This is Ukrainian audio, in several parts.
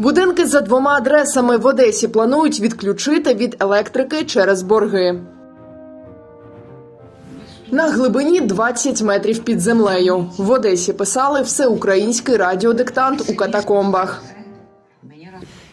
Будинки за двома адресами в Одесі планують відключити від електрики через борги. На глибині 20 метрів під землею. В Одесі писали всеукраїнський радіодиктант у катакомбах.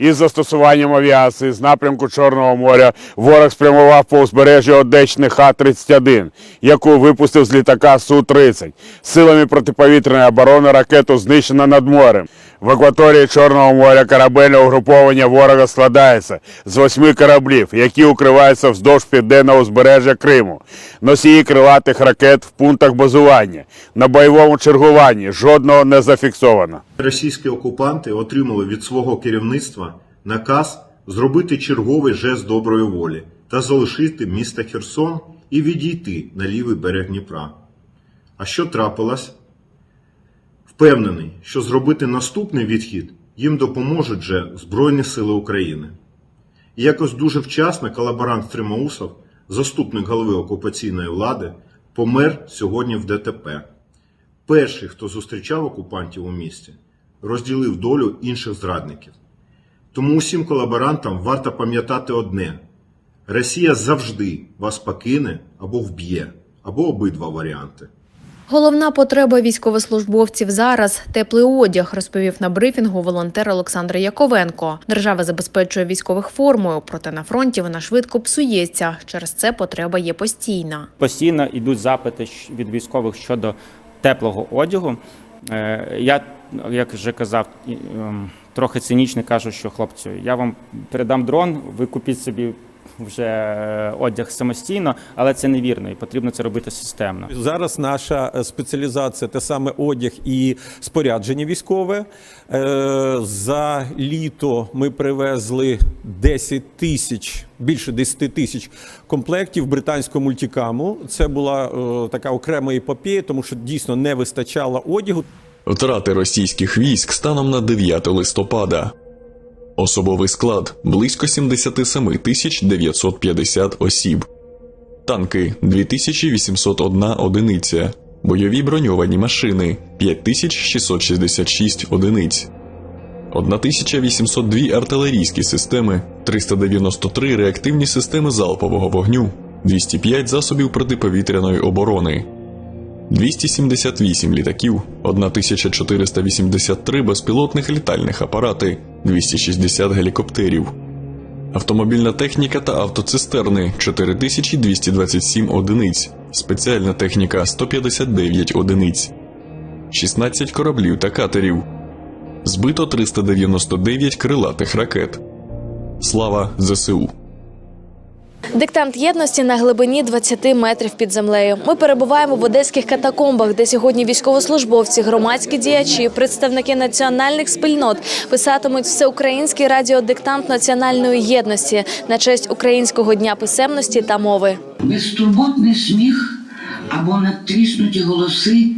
Із застосуванням авіації з напрямку Чорного моря ворог спрямував по узбережжю Одещини Х-31, яку випустив з літака Су-30. Силами протиповітряної оборони ракету знищено над морем. В акваторії Чорного моря корабельне угруповання ворога складається з восьми кораблів, які укриваються вздовж південного узбережжя Криму. Носії крилатих ракет в пунктах базування. На бойовому чергуванні жодного не зафіксовано. Російські окупанти отримали від свого керівництва наказ зробити черговий жест доброї волі та залишити місто Херсон і відійти на лівий берег Дніпра. А що трапилось? Впевнений, що зробити наступний відхід їм допоможуть же Збройні Сили України. І якось дуже вчасно колаборант Стримаусов, заступник голови окупаційної влади, помер сьогодні в ДТП. Перший, хто зустрічав окупантів у місті, розділив долю інших зрадників. Тому усім колаборантам варто пам'ятати одне: Росія завжди вас покине або вб'є, або обидва варіанти. Головна потреба військовослужбовців зараз теплий одяг, розповів на брифінгу волонтер Олександр Яковенко. Держава забезпечує військових формою, проте на фронті вона швидко псується. Через це потреба є постійна. Постійно йдуть запити від військових щодо теплого одягу. Е, Я, як вже казав, ем, трохи цинічно кажу, що хлопці, я вам передам дрон, ви купіть собі вже е, одяг самостійно, але це невірно і потрібно це робити системно. Зараз наша е, спеціалізація те саме одяг і спорядження військове. Е, За літо ми привезли 10 тисяч, більше 10 тисяч комплектів британського мультикаму. Це була така окрема епопея, тому що дійсно не вистачало одягу. Втрати російських військ станом на 9 листопада. Особовий склад близько 77 тисяч 950 осіб. Танки 2801 одиниця. Бойові броньовані машини 5666 одиниць. 1802 артилерійські системи, 393 реактивні системи залпового вогню, 205 засобів протиповітряної оборони, 278 літаків, 1483 безпілотних літальних апарати, 260 гелікоптерів, автомобільна техніка та автоцистерни 4227 одиниць, спеціальна техніка 159 одиниць, 16 кораблів та катерів, збито 399 крилатих ракет. Слава ЗСУ! Диктант єдності на глибині 20 метрів під землею. Ми перебуваємо в одеських катакомбах, де сьогодні військовослужбовці, громадські діячі, представники національних спільнот писатимуть всеукраїнський радіодиктант національної єдності на честь українського дня писемності та мови. безтурботний сміх або надтріснуті голоси,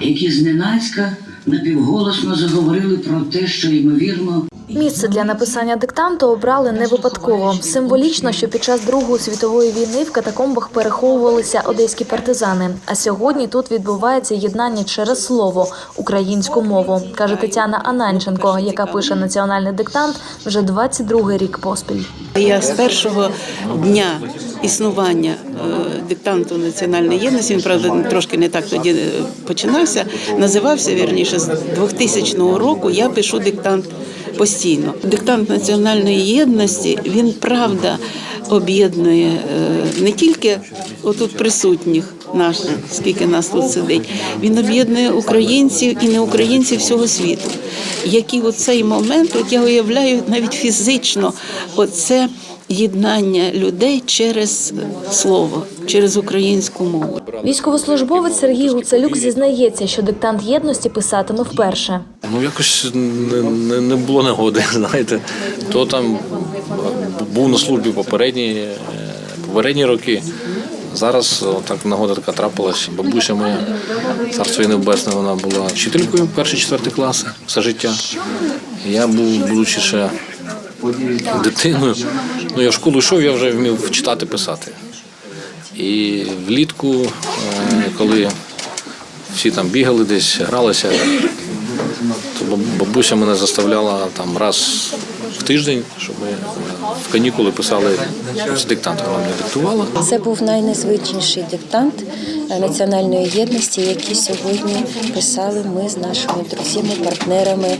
які зненацька напівголосно заговорили про те, що ймовірно Місце для написання диктанту обрали не випадково. Символічно, що під час Другої світової війни в катакомбах переховувалися одеські партизани. А сьогодні тут відбувається єднання через слово українську мову, каже Тетяна Ананченко, яка пише національний диктант вже 22-й рік поспіль. Я з першого дня існування е, диктанту національної єдності, він правда трошки не так тоді е, починався. Називався вірніше з 2000 року. Я пишу диктант постійно. Диктант національної єдності він правда об'єднує е, не тільки отут присутніх наших, скільки нас тут сидить. Він об'єднує українців і неукраїнців всього світу. Які у цей момент, от я уявляю навіть фізично, оце єднання людей через слово, через українську мову. Військовослужбовець Сергій Гуцалюк зізнається, що диктант єдності писатиме вперше. Ну якось не, не, не було нагоди, знаєте. То там був на службі попередні, е, попередні роки. Зараз так нагода така трапилась. Бабуся моя, царство небесне, вона була вчителькою перший четвертий клас все життя. Я був, будучи ще дитиною. Ну, я в школу йшов, я вже вмів читати, писати. І влітку, е, коли всі там бігали десь, гралися, то бабуся мене заставляла там раз в тиждень, щоб ми в канікули писали з диктант. Вона мені диктувала. Це був найнезвичніший диктант національної єдності, який сьогодні писали ми з нашими друзями, партнерами,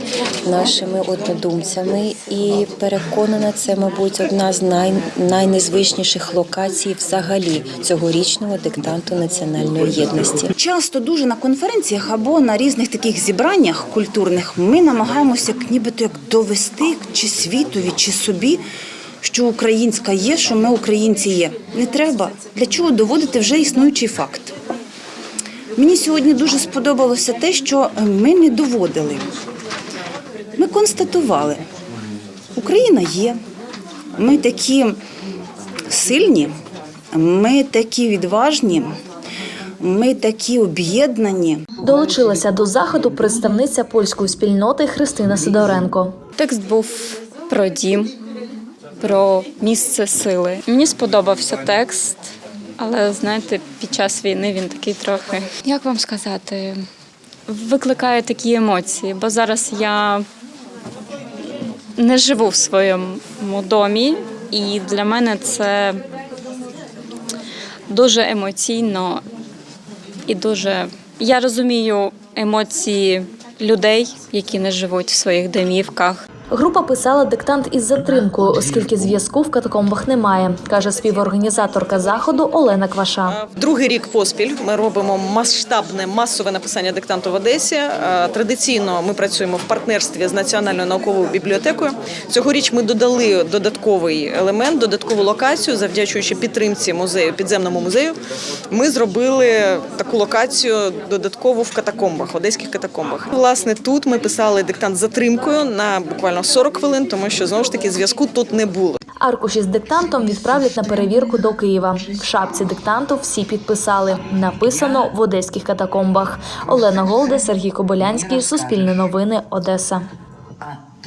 нашими однодумцями. І переконана, це, мабуть, одна з най... найнезвичніших локацій взагалі цьогорічного диктанту національної єдності. Часто дуже на конференціях або на різних таких зібраннях культурних ми намагаємося як нібито як довести чи світові, чи собі, що українська є, що ми українці є. Не треба. Для чого доводити вже існуючий факт? Мені сьогодні дуже сподобалося те, що ми не доводили. Ми констатували, Україна є. Ми такі сильні, ми такі відважні, ми такі об'єднані. Долучилася до заходу представниця польської спільноти Христина Сидоренко. Текст був про дім, про місце сили. Мені сподобався текст, але знаєте, під час війни він такий трохи. Як вам сказати, викликає такі емоції, бо зараз я не живу в своєму домі, і для мене це дуже емоційно і дуже. Я розумію емоції людей, які не живуть в своїх домівках. Група писала диктант із затримкою, оскільки зв'язку в катакомбах немає, каже співорганізаторка заходу Олена Кваша. Другий рік поспіль ми робимо масштабне масове написання диктанту в Одесі. Традиційно ми працюємо в партнерстві з Національною науковою бібліотекою. Цьогоріч ми додали додатковий елемент, додаткову локацію, завдячуючи підтримці музею, підземному музею. Ми зробили таку локацію додаткову в катакомбах, одеських катакомбах. Власне, тут ми писали диктант з затримкою на буквально 40 хвилин, тому що знову ж таки зв'язку тут не було. Аркуші з диктантом відправлять на перевірку до Києва. В шапці диктанту всі підписали. Написано в одеських катакомбах. Олена Голде, Сергій Кобилянський, Суспільне новини, Одеса.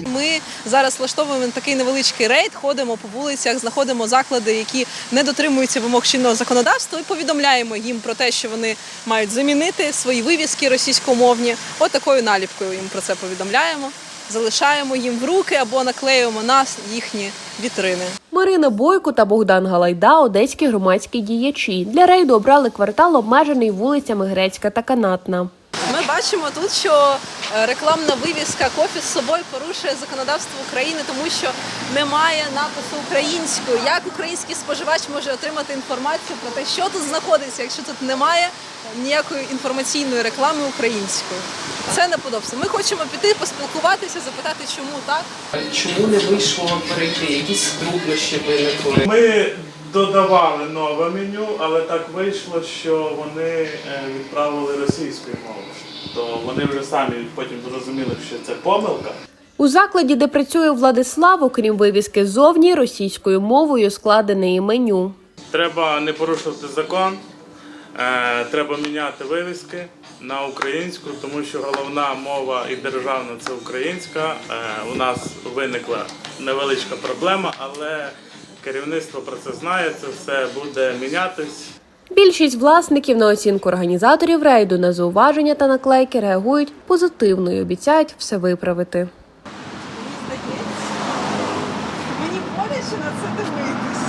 Ми зараз влаштовуємо такий невеличкий рейд, ходимо по вулицях, знаходимо заклади, які не дотримуються вимог чинного законодавства, і повідомляємо їм про те, що вони мають замінити свої вивіски російськомовні. От такою наліпкою їм про це повідомляємо. Залишаємо їм в руки або наклеюємо на їхні вітрини. Марина Бойко та Богдан Галайда одеські громадські діячі. Для рейду обрали квартал, обмежений вулицями Грецька та Канатна. Ми бачимо тут, що е, рекламна вивіска кофі з собою порушує законодавство України, тому що немає напису українською. Як український споживач може отримати інформацію про те, що тут знаходиться, якщо тут немає ніякої інформаційної реклами українською? Це неподобство. Ми хочемо піти, поспілкуватися, запитати, чому так. Чому не вийшло перейти? Якісь труднощі виникли? Ми додавали нове меню, але так вийшло, що вони е, відправили російською мовою. То вони вже самі потім зрозуміли, що це помилка. У закладі, де працює Владислав, окрім вивіски зовні, російською мовою складене і меню. Треба не порушувати закон, е, треба міняти вивіски на українську, тому що головна мова і державна це українська. Е, у нас виникла невеличка проблема, але керівництво про це знає. Це все буде мінятись. Більшість власників на оцінку організаторів рейду на зауваження та наклейки реагують позитивно і обіцяють все виправити. Мені боляче на це дивитись.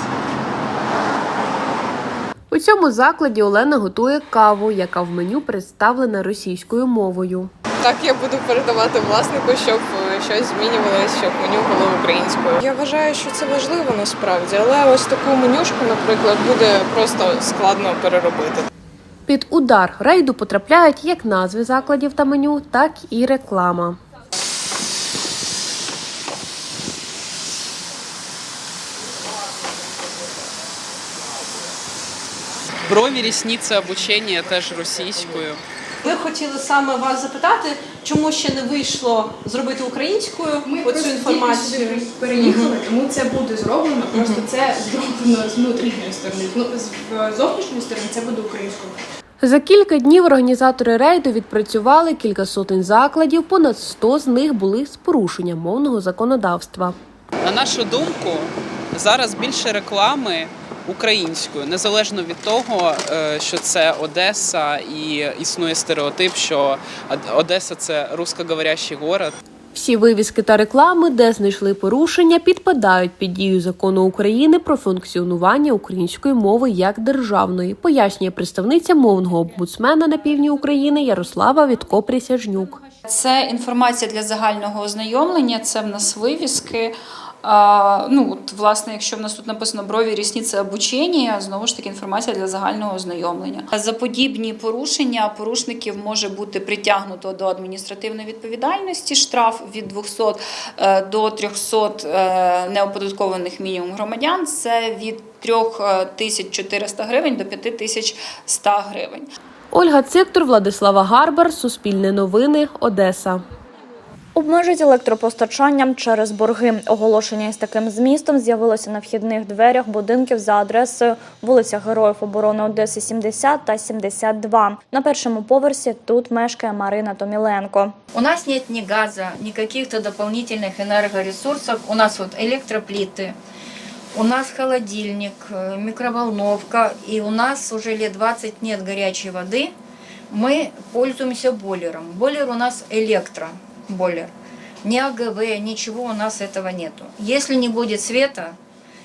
У цьому закладі Олена готує каву, яка в меню представлена російською мовою. Так я буду передавати власнику, щоб щось змінювалося, щоб меню було українською. Я вважаю, що це важливо насправді, але ось таку менюшку, наприклад, буде просто складно переробити. Під удар рейду потрапляють як назви закладів та меню, так і реклама. Брові, рісниці, обучення теж російською. Ми хотіли саме вас запитати, чому ще не вийшло зробити українською Ми оцю інформацію. переїхали, тому це буде зроблено. Просто це зроблено з внутрішньої сторони. Ну з з зовнішньої сторони це буде українською. За кілька днів організатори рейду відпрацювали кілька сотень закладів, понад 100 з них були з порушенням мовного законодавства. На нашу думку, зараз більше реклами українською, незалежно від того, е, що це Одеса і існує стереотип, що Одеса це русскоговорящий город. Всі вивіски та реклами, де знайшли порушення, підпадають під дію закону України про функціонування української мови як державної, пояснює представниця мовного омбудсмена на півдні України Ярослава Вітко Присяжнюк. Це інформація для загального ознайомлення, це в нас вивіски. Ну, от, власне, якщо в нас тут написано брові, рісниці, обучення, знову ж таки інформація для загального ознайомлення. За подібні порушення порушників може бути притягнуто до адміністративної відповідальності, штраф від 200 е, до 300 е, неоподаткованих мінімум громадян. Це від 3400 гривень до 5100 гривень. Ольга Циктор, Владислава Гарбар, Суспільне новини, Одеса Обмежить електропостачанням через борги. Оголошення із таким змістом з'явилося на вхідних дверях будинків за адресою вулиця Героїв оборони Одеси 70 та 72. На першому поверсі тут мешкає Марина Томіленко. У нас нет ни газа, ни каких-то дополнительных энергоресурсов. У нас вот электроплиты, у нас холодильник, э, микроволновка, и у нас уже лет 20 нет горячей воды. Мы пользуемся бойлером. Бойлер у нас электробойлер. Ни АГВ, ничего у нас этого нету. Если не будет света,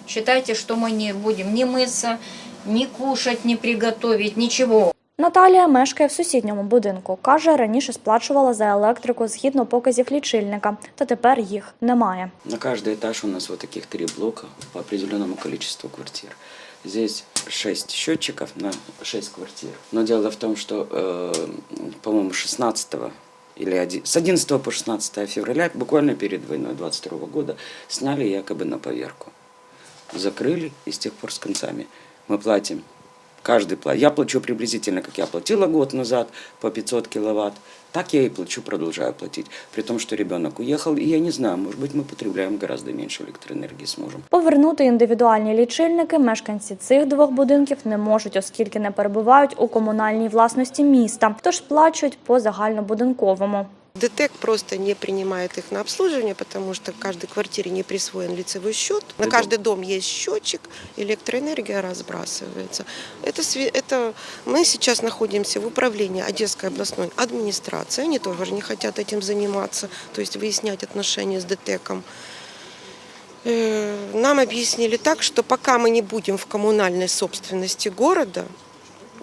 считайте, что мы не будем ни мыться, ни кушать, ни приготовить, ничего. Наталія мешкає в сусідньому будинку. Каже, раніше сплачувала за електрику згідно показів лічильника, та тепер їх немає. На каждый этаж у нас вот таких три блока по определенному количеству квартир. Здесь 6 счетчиков на 6 квартир. Но дело в том, что, э, по-моему, 16 или оди- с 11 по 16 февраля, буквально перед войной 22 года, сняли якобы на поверку. Закрыли и с тех пор с концами. Мы платим, каждый платит. Я плачу приблизительно, как я платила год назад по 500 киловатт, так я и плачу, продолжаю платить. При том, что ребенок уехал, и я не знаю, может быть, мы потребляем гораздо меньше электроэнергии сможем. Повернути індивідуальні лічильники мешканці цих двох будинків не можуть, оскільки не перебувають у комунальній власності міста, тож сплачують по загальнобудинковому. ДТЭК просто не принимает их на обслуживание, потому что в каждой квартире не присвоен лицевой счет. На каждый дом есть счетчик, электроэнергия разбрасывается. Это, это мы сейчас находимся в управлении Одесской областной администрации. Они тоже не хотят этим заниматься, то есть выяснять отношения с ДТЭКом. Э, Нам объяснили так, что пока мы не будем в коммунальной собственности города,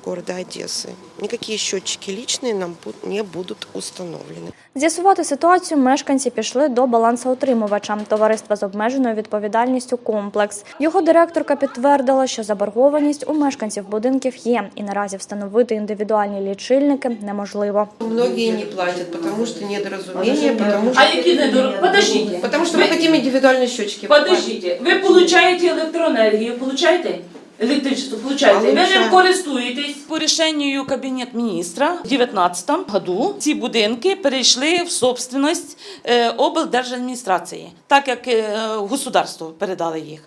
города Одессы, никакие счетчики личные нам бу- не будут установлены. З'ясувати ситуацію мешканці пішли до балансоутримувача товариства з обмеженою відповідальністю комплекс. Його директорка підтвердила, що заборгованість у мешканців будинків є, і наразі встановити індивідуальні лічильники неможливо. Многие не платят, потому что недоразумение, потому что... А які недор... Подождите. Потому что мы хотим индивидуальные счетчики. Подождите. Ви получаєте електроенергію, получаєте? Електричество получаєте. Ви ним користуєтесь. По рішенню Кабінет міністра в 2019 году ці будинки перейшли в собственність е, облдержадміністрації, так як е, государство передали їх.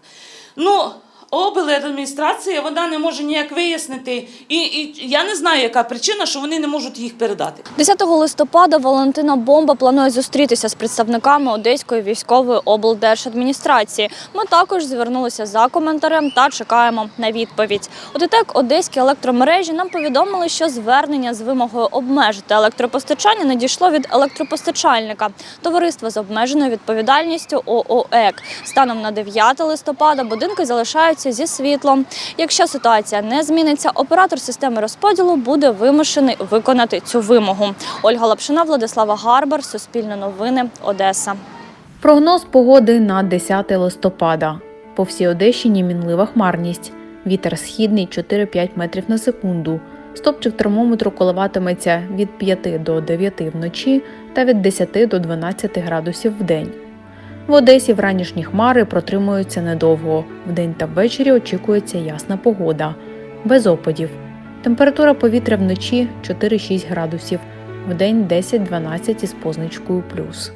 Ну, облдержадміністрація вона не може ніяк вияснити, і, і я не знаю, яка причина, що вони не можуть їх передати. 10 листопада Валентина Бомба планує зустрітися з представниками Одеської військової облдержадміністрації. Ми також звернулися за коментарем та чекаємо на відповідь. У ДТЕК Одеські електромережі нам повідомили, що звернення з вимогою обмежити електропостачання надійшло від електропостачальника товариства з обмеженою відповідальністю ООЕК. Станом на 9 листопада будинки залишаються зі світлом. Якщо ситуація не зміниться, оператор системи розподілу буде вимушений виконати цю вимогу. Ольга Лапшина, Владислава Гарбар, Суспільне новини, Одеса. Прогноз погоди на 10 листопада. По всій Одещині мінлива хмарність. Вітер східний 4-5 метрів на секунду. Стопчик термометру коливатиметься від 5 до 9 вночі та від 10 до 12 градусів в день. В Одесі вранішні хмари протримуються недовго. Вдень та ввечері очікується ясна погода. Без опадів. Температура повітря вночі 4-6 градусів, вдень 10-12 із позначкою плюс.